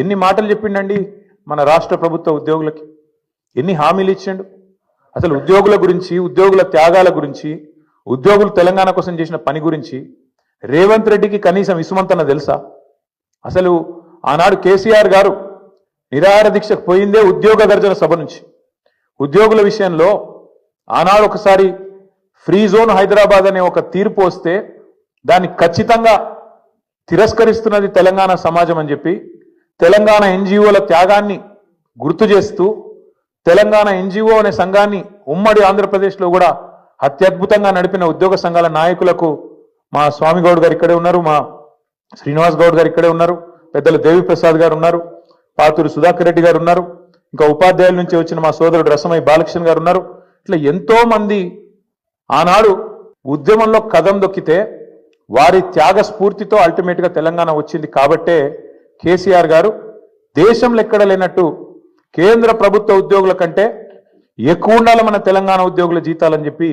ఎన్ని మాటలు చెప్పిండండి మన రాష్ట్ర ప్రభుత్వ ఉద్యోగులకి? ఎన్ని హామీలు ఇచ్చిండు? అసలు ఉద్యోగుల గురించి ఉద్యోగుల త్యాగాల గురించి ఉద్యోగులు తెలంగాణ కోసం చేసిన పని గురించి రేవంత్ రెడ్డికి కనీసం ఇసుమంతన తెలుసా? అసలు ఆనాడు కేసీఆర్ గారు నిరాహార దీక్షకు పోయిందే ఉద్యోగ గర్జన సభ నుంచి. ఉద్యోగుల విషయంలో ఆనాడు ఒకసారి ఫ్రీ జోన్ హైదరాబాద్ అనే ఒక తీర్పు వస్తే దాన్ని ఖచ్చితంగా తిరస్కరిస్తున్నది తెలంగాణ సమాజం అని చెప్పి తెలంగాణ ఎన్జిఓల త్యాగాన్ని గుర్తు చేస్తూ తెలంగాణ ఎన్జిఓ అనే సంఘాన్ని ఉమ్మడి ఆంధ్రప్రదేశ్లో కూడా అత్యద్భుతంగా నడిపిన ఉద్యోగ సంఘాల నాయకులకు మా స్వామి గౌడ్ గారు ఇక్కడే ఉన్నారు మా శ్రీనివాస్ గౌడ్ గారు ఇక్కడే ఉన్నారు పెద్దలు దేవిప్రసాద్ గారు ఉన్నారు పాతూరు సుధాకర్ రెడ్డి గారు ఉన్నారు ఇంకా ఉపాధ్యాయుల నుంచి వచ్చిన మా సోదరుడు రసమై బాలకృష్ణ గారు ఉన్నారు. ఇట్లా ఎంతో మంది ఆనాడు ఉద్యమంలో కదం దొక్కితే వారి త్యాగ స్ఫూర్తితో అల్టిమేట్గా తెలంగాణ వచ్చింది కాబట్టే కేసీఆర్ గారు దేశంలో ఎక్కడ లేనట్టు కేంద్ర ప్రభుత్వ ఉద్యోగుల కంటే ఎక్కువ ఉండాలి మన తెలంగాణ ఉద్యోగుల జీతాలని చెప్పి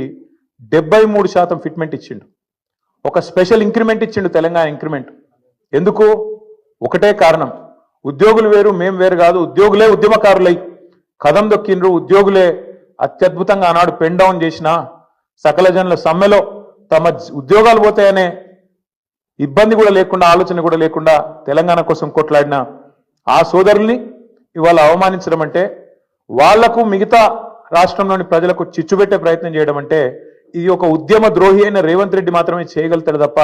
డెబ్బై మూడు శాతం ఫిట్మెంట్ ఇచ్చిండు. ఒక స్పెషల్ ఇంక్రిమెంట్ ఇచ్చిండు తెలంగాణ ఇంక్రిమెంట్. ఎందుకు? ఒకటే కారణం. ఉద్యోగులు వేరు మేం వేరు కాదు. ఉద్యోగులే ఉద్యమకారులై కదం దొక్కిండ్రు. ఉద్యోగులే అత్యద్భుతంగా ఆనాడు పెన్ డౌన్ చేసిన సకల జనుల సమ్మెలో తమ ఉద్యోగాలు పోతాయనే ఇబ్బంది కూడా లేకుండా ఆలోచన కూడా లేకుండా తెలంగాణ కోసం కొట్లాడిన ఆ సోదరుల్ని ఇవాళ అవమానించడం అంటే వాళ్ళకు మిగతా రాష్ట్రంలోని ప్రజలకు చిచ్చుపెట్టే ప్రయత్నం చేయడం అంటే ఇది ఒక ఉద్యమ ద్రోహి అయిన రేవంత్ రెడ్డి మాత్రమే చేయగలుగుతాడు తప్ప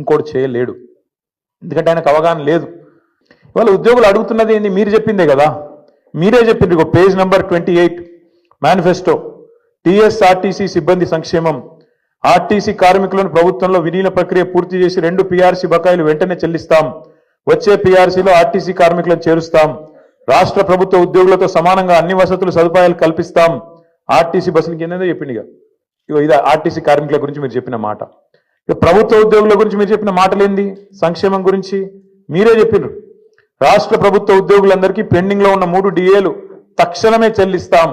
ఇంకోటి చేయలేడు. ఎందుకంటే ఆయనకు అవగాహన లేదు. ఇవాళ ఉద్యోగులు అడుగుతున్నది ఏంది? మీరు చెప్పిందే కదా. మీరే చెప్పింది ఒక page number twenty eight manifesto TSRTC సిబ్బంది సంక్షేమం ఆర్టీసీ కార్మికులను ప్రభుత్వంలో విలీన ప్రక్రియ పూర్తి చేసి రెండు పీఆర్సీ బకాయిలు వెంటనే చెల్లిస్తాం. వచ్చే పీఆర్సీలో ఆర్టీసీ కార్మికులను చేరుస్తాం. రాష్ట్ర ప్రభుత్వ ఉద్యోగులతో సమానంగా అన్ని వసతులు సదుపాయాలు కల్పిస్తాం. ఆర్టీసీ బస్సులకి ఏందో చెప్పింది ఇక ఇగో ఇది ఆర్టీసీ కార్మికుల గురించి మీరు చెప్పిన మాట. ఇక ప్రభుత్వ ఉద్యోగుల గురించి మీరు చెప్పిన మాటలేంది? సంక్షేమం గురించి మీరే చెప్పినారు రాష్ట్ర ప్రభుత్వ ఉద్యోగులందరికీ పెండింగ్లో ఉన్న మూడు డిఏలు తక్షణమే చెల్లిస్తాం.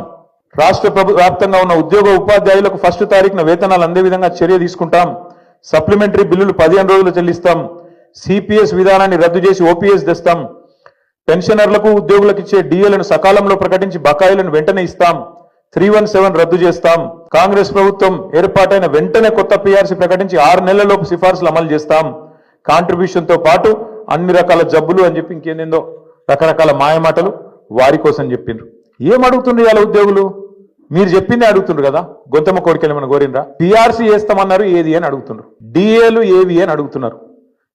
రాష్ట్ర ప్రభు వ్యాప్తంగా ఉన్న ఉద్యోగ ఉపాధ్యాయులకు ఫస్ట్ తారీఖున వేతనాలు అందే విధంగా చర్య తీసుకుంటాం. సప్లిమెంటరీ బిల్లులు పదిహేను రోజులు చెల్లిస్తాం. సిపిఎస్ విధానాన్ని రద్దు చేసి ఓపీఎస్ తెస్తాం. పెన్షనర్లకు ఉద్యోగులకు ఇచ్చే డిఏలను సకాలంలో ప్రకటించి బకాయిలను వెంటనే ఇస్తాం. త్రీ వన్ సెవెన్ రద్దు చేస్తాం. కాంగ్రెస్ ప్రభుత్వం ఏర్పాటైన వెంటనే కొత్త పీఆర్సీ ప్రకటించి ఆరు నెలలలోపు సిఫార్సులు అమలు చేస్తాం. కాంట్రిబ్యూషన్తో పాటు అన్ని రకాల జబ్బులు అని చెప్పి ఇంకేందేందో రకరకాల మాయమాటలు వారి కోసం చెప్పిండ్రు. ఏం అడుగుతుండే ఇవాళ ఉద్యోగులు? మీరు చెప్పిందే అడుగుతుండ్రు కదా? గొంతమ్మ కోరికలు ఏమైనా కోరిండ్రా? పిఆర్సీ వేస్తామన్నారు ఏది అని అడుగుతుండ్రు. డిఏలు ఏవి అని అడుగుతున్నారు.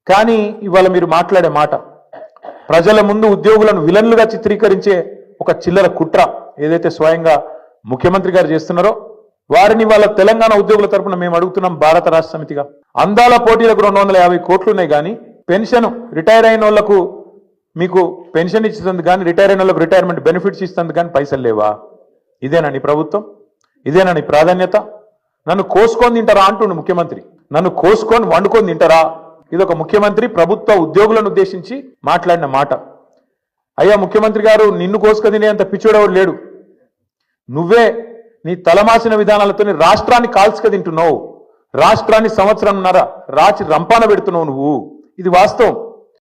కానీ ఇవాళ మీరు మాట్లాడే మాట ప్రజల ముందు ఉద్యోగులను విలన్లుగా చిత్రీకరించే ఒక చిల్లర కుట్ర ఏదైతే స్వయంగా ముఖ్యమంత్రి గారు చేస్తున్నారో వారిని వాళ్ళ తెలంగాణ ఉద్యోగుల తరపున మేము అడుగుతున్నాం భారత రాష్ట్ర సమితిగా. అందాల పోటీలకు రెండు వందల యాభై కోట్లు ఉన్నాయి కానీ పెన్షన్ రిటైర్ అయిన వాళ్ళకు మీకు పెన్షన్ ఇస్తుంది కానీ రిటైర్ అయిన వాళ్ళకి రిటైర్మెంట్ బెనిఫిట్స్ ఇస్తుంది కానీ పైసలు లేవా? ఇదేనా నీ ప్రభుత్వం? ఇదేనా నీ ప్రాధాన్యత? నన్ను కోసుకొని తింటారా అంటుండు ముఖ్యమంత్రి. నన్ను కోసుకొని వండుకొని తింటారా? ఇది ఒక ముఖ్యమంత్రి ప్రభుత్వ ఉద్యోగులను ఉద్దేశించి మాట్లాడిన మాట. అయ్యా ముఖ్యమంత్రి గారు నిన్ను కోసుకొని తినేంత పిచ్చుడెవడు లేడు. నువ్వే నీ తలమాసిన విధానాలతో రాష్ట్రాన్ని కాల్చుక తింటున్నావు. రాష్ట్రాన్ని సంవత్సరంన్నర రాచి రంపాన పెడుతున్నావు నువ్వు. ఇది వాస్తవం.